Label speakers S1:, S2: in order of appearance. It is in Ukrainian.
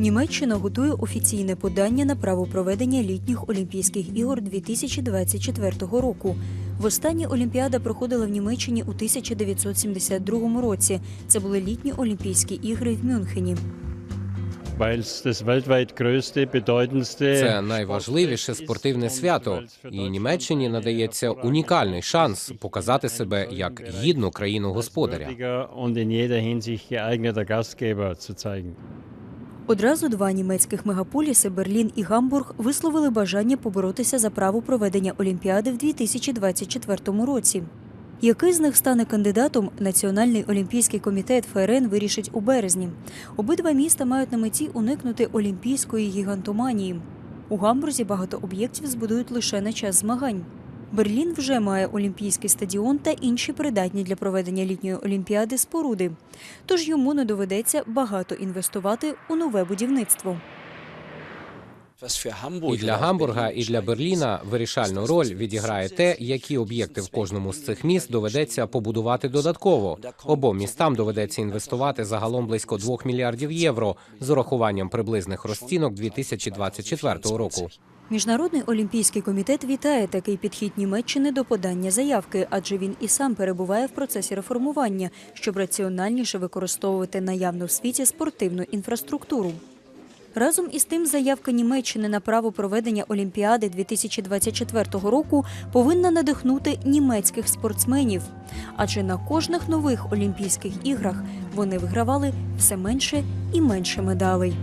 S1: Німеччина готує офіційне подання на право проведення літніх Олімпійських ігор 2024 року. Востаннє Олімпіада проходила в Німеччині у 1972 році. Це були літні Олімпійські ігри в Мюнхені.
S2: Це найважливіше спортивне свято, і Німеччині надається унікальний шанс показати себе як гідну країну господаря.
S1: Одразу два німецьких мегаполіси Берлін і Гамбург висловили бажання поборотися за право проведення Олімпіади в 2024 році. Який з них стане кандидатом, Національний олімпійський комітет ФРН вирішить у березні. Обидва міста мають на меті уникнути олімпійської гігантоманії. У Гамбурзі багато об'єктів збудують лише на час змагань. Берлін вже має олімпійський стадіон та інші придатні для проведення літньої олімпіади споруди. Тож йому не доведеться багато інвестувати у нове будівництво.
S2: І для Гамбурга, і для Берліна вирішальну роль відіграє те, які об'єкти в кожному з цих міст доведеться побудувати додатково. Обом містам доведеться інвестувати загалом близько 2 мільярдів євро з урахуванням приблизних розцінок 2024 року.
S1: Міжнародний олімпійський комітет вітає такий підхід Німеччини до подання заявки, адже він і сам перебуває в процесі реформування, щоб раціональніше використовувати наявну в світі спортивну інфраструктуру. Разом із тим, заявка Німеччини на право проведення Олімпіади 2024 року повинна надихнути німецьких спортсменів, адже на кожних нових Олімпійських іграх вони вигравали все менше і менше медалей.